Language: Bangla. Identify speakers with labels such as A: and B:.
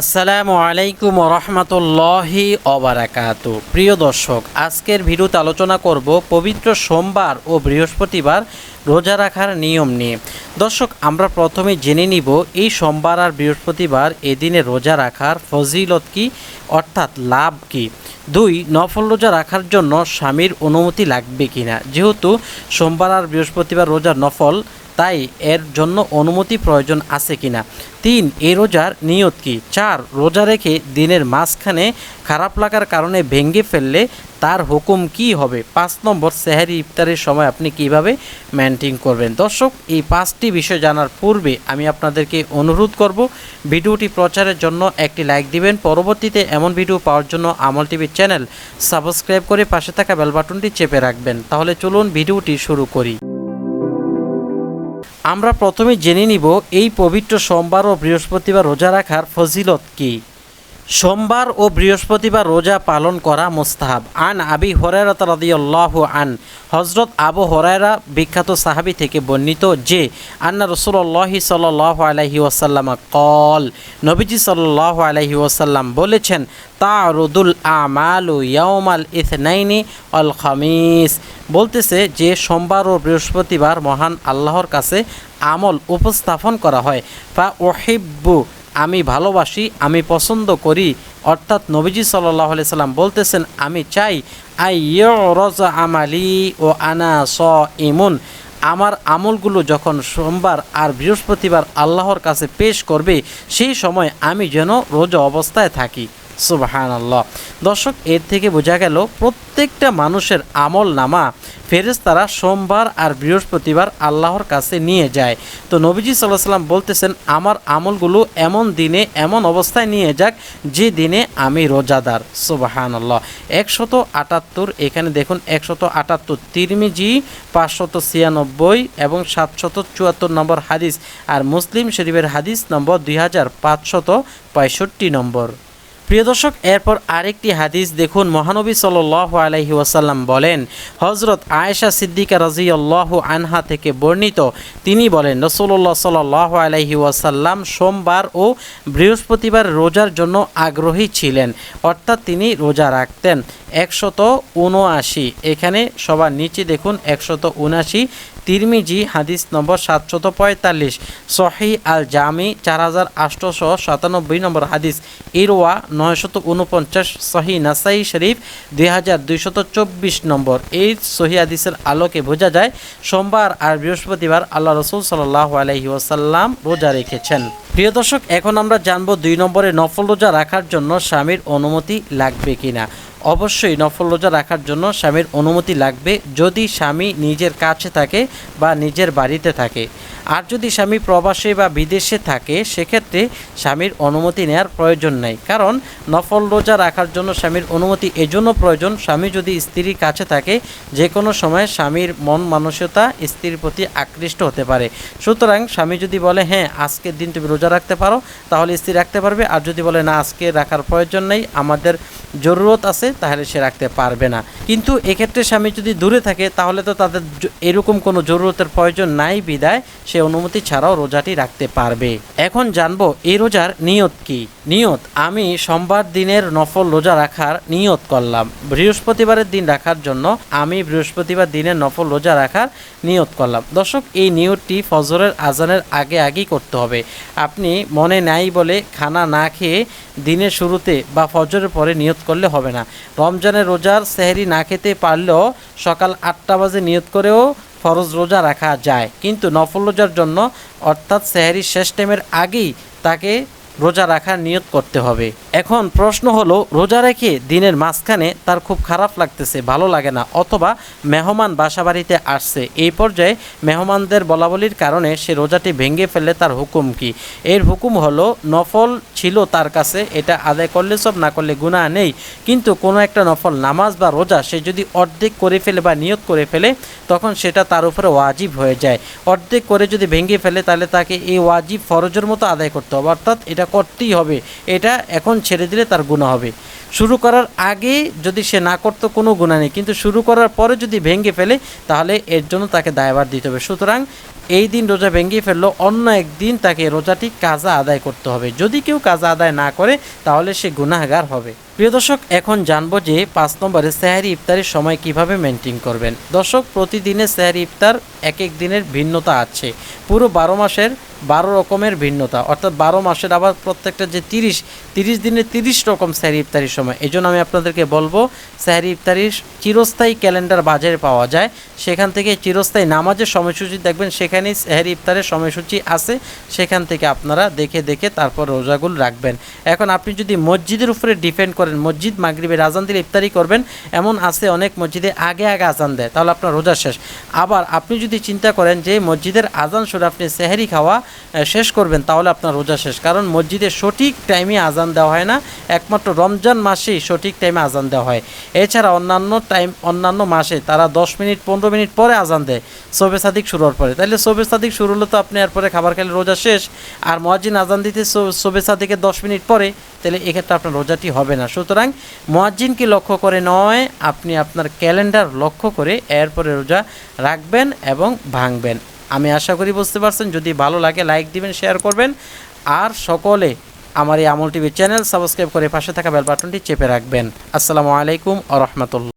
A: আসসালামু আলাইকুম রহমতুল্লাহি অবরাকাত প্রিয় দর্শক, আজকের ভিডিওতে আলোচনা করব পবিত্র সোমবার ও বৃহস্পতিবার রোজা রাখার নিয়ম নিয়ে। দর্শক, আমরা প্রথমে জেনে নিব এই সোমবার আর বৃহস্পতিবার এদিনে রোজা রাখার ফজিলত কি, অর্থাৎ লাভ কি? দুই, নফল রোজা রাখার জন্য স্বামীর অনুমতি লাগবে কিনা? যেহেতু সোমবার আর বৃহস্পতিবার রোজা নফল তাই এর জন্য অনুমতি প্রয়োজন আছে কিনা? তিন এই রোজার নিয়ত কি? চার, রোজা রেখে দিনের মাঝখানে খারাপ লাগার কারণে ভেঙে ফেললে তার হুকুম কি হবে? পাঁচ নম্বর, সেহারি ইফতারের সময় আপনি কীভাবে মেনটেন করবেন? দর্শক, এই পাঁচটি বিষয় জানার পূর্বে আমি আপনাদেরকে অনুরোধ করব, ভিডিওটি প্রচারের জন্য একটি লাইক দিবেন। পরবর্তীতে এমন ভিডিও পাওয়ার জন্য আমল টিভির চ্যানেল সাবস্ক্রাইব করে পাশে থাকা বেল বাটনটি চেপে রাখবেন। তাহলে চলুন ভিডিওটি শুরু করি। আমরা প্রথমে জেনে নিব এই পবিত্র সোমবার ও বৃহস্পতিবার রোজা রাখার ফজিলত কি। সোমবার ও বৃহস্পতিবার রোজা পালন করা মুস্তাহাব। আন আবি হরাইরা রাদিয়াল্লাহু আন হজরত আবু হরাইরা বিখ্যাত সাহাবী থেকে বর্ণিত যে, আন্না রসুল্লাহি সাল্লাহ আলাইহি ওয়াসাল্লাম কল নবীজি সাল্লাহ আলাইহি ওয়াসাল্লাম বলেছেন তা রুদুল আমালু ইয়াউমাল ইথনাইনি অল খামিস। বলতেছে যে, সোমবার ও বৃহস্পতিবার মহান আল্লাহর কাছে আমল উপস্থাপন করা হয়। ফা ওহিব্বু আমি ভালোবাসি, আমি পছন্দ করি। অর্থাৎ নবীজি সাল্লাহ সাল্লাম বলতেছেন, আমি চাই, আই রজ আমালি ও আনা স ইমুন আমার আমলগুলো যখন সোমবার আর বৃহস্পতিবার আল্লাহর কাছে পেশ করবে, সেই সময় আমি যেন রোজা অবস্থায় থাকি। সুবাহান আল্লাহ দর্শক, এর থেকে বোঝা গেল প্রত্যেকটা মানুষের আমল নামা ফেরেশতারা সোমবার আর বৃহস্পতিবার আল্লাহর কাছে নিয়ে যায়। তো নবীজি সাল্লাহ সাল্লাম বলতেছেন, আমার আমলগুলো এমন দিনে, এমন অবস্থায় নিয়ে যাক যে দিনে আমি রোজাদার। সুবাহান আল্লাহ একশত আটাত্তর, এখানে দেখুন, একশত আটাত্তর তিরমিজি, পাঁচশত ছিয়ানব্বই এবং সাতশত চুয়াত্তর নম্বর হাদিস। আর মুসলিম শরীফের হাদিস নম্বর দুই হাজার পাঁচশত পঁয়ষট্টি নম্বর। প্রিয় দর্শক, এরপর আরেকটি হাদিস দেখুন। মহানবী সাল আলহি ওয়াসাল্লাম বলেন হজরত আয়েশা সিদ্দিকা রাজি আল্লাহ আনহা থেকে বর্ণিত, তিনি বলেন রসুল্লাহ সাল আলহি ওয়াসাল্লাম সোমবার ও বৃহস্পতিবার রোজার জন্য আগ্রহী ছিলেন, অর্থাৎ তিনি রোজা রাখতেন। একশত উনআশি। এখানে সবার নিচে দেখুন, একশত উনআশি। তিরমিজি, হাদিস নম্বর সাতশত পঁয়তাল্লিশ। সহি আল জামি চার হাজার আটশোশো সাতানব্বই নম্বর হাদিস। ইরওয়া, নয়শত উনপঞ্চাশ। সহি নাসাই শরীফ, দুই হাজার দুইশত চব্বিশ নম্বর। এই সহি হাদিসের আলোকে বোঝা যায়, সোমবার আর বৃহস্পতিবার আল্লাহ রসুল সাল্লাহ আলহি ওসাল্লাম রোজা রেখেছেন। প্রিয় দর্শক, এখন আমরা জানব দুই নম্বরে নফল রোজা রাখার জন্য স্বামীর অনুমতি লাগবে কিনা। অবশ্যই নফল রোজা রাখার জন্য স্বামীর অনুমতি লাগবে যদি স্বামী নিজের কাছে থাকে বা নিজের বাড়িতে থাকে। আর যদি স্বামী প্রবাসে বা বিদেশে থাকে, সেক্ষেত্রে স্বামীর অনুমতি নেওয়ার প্রয়োজন নাই। কারণ নফল রোজা রাখার জন্য স্বামীর অনুমতি এজন্য প্রয়োজন, স্বামী যদি স্ত্রীর কাছে থাকে যে কোনো সময় স্বামীর মন মানসিকতা স্ত্রীর প্রতি আকৃষ্ট হতে পারে। সুতরাং স্বামী যদি বলে হ্যাঁ আজকের দিন তুমি রোজা রাখতে পারো, তাহলে স্ত্রী রাখতে পারবে। আর যদি বলে, না, আজকে রাখার প্রয়োজন নেই, আমাদের জরুরত আছে তাহলে সে রাখতে পারবে না। কিন্তু এক্ষেত্রে স্বামী যদি দূরে থাকে, তাহলে তো তাদের এরকম কোনো জরুরতের প্রয়োজন নাই বিদায়। সে অনুমতি ছাড়াও রোজাটি রাখতে পারবে। এখন জানব, এই রোজার নিয়ত কি? নিয়ত, আমি সোমবার দিনের নফল রোজা রাখার নিয়ত করলাম। বৃহস্পতিবারের দিন রাখার জন্য আমি বৃহস্পতিবার দিনের নফল রোজা রাখার নিয়ত করলাম। দর্শক, এই নিয়তটি ফজরের আজানের আগে আগেই করতে হবে। আপনি মনে নাই বলে খানা না খেয়ে দিনের শুরুতে বা ফজরের পরে নিয়ত করলে হবে না। রমজানের রোজার সেহরি না খেতে পারলেও সকাল আটটা বাজে নিয়ত করেও ফরজ রোজা রাখা যায়। কিন্তু নফল রোজার জন্য অর্থাৎ সেহরি শেষ টাইমের আগেই তাকে রোজা রাখার নিয়ত করতে হবে। এখন প্রশ্ন হলো, রোজা রেখে দিনের মাঝখানে তার খুব খারাপ লাগতেছে, ভালো লাগে না, অথবা মেহমান বাসা বাড়িতে আসছে। এই পর্যায়ে মেহমানদের বলাবলির কারণে সে রোজাটি ভেঙে ফেললে তার হুকুম কি? এর হুকুম হলো, নফল ছিল তার কাছে, এটা আদায় করলে সব, না করলে গুণা নেই। কিন্তু কোনো একটা নফল নামাজ বা রোজা সে যদি অর্ধেক করে ফেলে বা নিয়ত করে ফেলে, তখন সেটা তার উপরে ওয়াজিব হয়ে যায়। অর্ধেক করে যদি ভেঙে ফেলে, তাহলে তাকে এই ওয়াজিব ফরজের মতো আদায় করতে হবে। অর্থাৎ এটা করতেই হবে। এটা এখন ছেড়ে দিলে তার গুণা হবে। শুরু করার আগে যদি সে না করতো কোনো গুণা নেই। কিন্তু শুরু করার পরে যদি ভেঙে ফেলে, তাহলে এর জন্য তাকে দায়ভার দিতে হবে। সুতরাং এই দিন রোজা ভেঙে ফেলল, অন্য একদিন তাকে রোজাটি কাজা আদায় করতে হবে। যদি কেউ কাজা আদায় না করে, তাহলে সে গুনাহগার হবে। প্রিয় দর্শক, এখন জানব যে পাঁচ নম্বরে সেহারি ইফতারের সময় কীভাবে মেনটেন করবেন। দর্শক প্রতিদিনে সেহারি ইফতার এক এক দিনের ভিন্নতা আছে। পুরো বারো মাসের বারো রকমের ভিন্নতা, অর্থাৎ বারো মাসের আবার প্রত্যেকটা যে তিরিশ তিরিশ দিনে তিরিশ রকম স্যারি ইফতারির সময়। এই জন্য আমি আপনাদেরকে বলব, স্যারি ইফতারির চিরস্থায়ী ক্যালেন্ডার বাজারে পাওয়া যায়। সেখান থেকে চিরস্থায়ী নামাজের সময়সূচি দেখবেন, সেখানেই স্যারি ইফতারের সময়সূচি আছে। সেখান থেকে আপনারা দেখে দেখে তারপর রোজাগুল রাখবেন। এখন আপনি যদি মসজিদের উপরে ডিপেন্ড করেন, মসজিদ মাগরিবের আজান দিলে ইফতারি করবেন, এমন আছে অনেক মসজিদে আগে আগে আজান দেয়, তাহলে আপনার রোজা শেষ। আবার আপনি যদি চিন্তা করেন যে মসজিদের আজান শুনে আপনি সেহারি খাওয়া শেষ করবেন, তাহলে আপনার রোজা শেষ। কারণ মসজিদে সঠিক টাইমে আজান দেওয়া হয় না, একমাত্র রমজান মাসেই সঠিক টাইমে আজান দেওয়া হয়। এছাড়া অন্যান্য টাইম অন্যান্য মাসে তারা দশ মিনিট, পনেরো মিনিট পরে আজান দেয় সবে সাদিক শুরু হওয়ার পরে। তাহলে সবে সাদিক শুরু হলো তো আপনি এরপরে খাবার খেলে রোজা শেষ, আর মহাজিন আজান দিতে সবে সাদিকের দশ মিনিট পরে, তাহলে এক্ষেত্রে আপনার রোজাটি হবে না। সুতরাং মোয়াজ্জিনকে লক্ষ্য করে নয়, আপনি আপনার ক্যালেন্ডার লক্ষ্য করে এরপরে রোজা রাখবেন এবং ভাঙবেন। আমি আশা করি বুঝতে পারছেন। যদি ভালো লাগে লাইক দিবেন শেয়ার করবেন। আর সকলে আমার এই আমল টিভি চ্যানেল সাবস্ক্রাইব করে পাশে থাকা বেল বাটনটি চেপে রাখবেন। আসসালামু আলাইকুম আ রহমতুল্লাহ।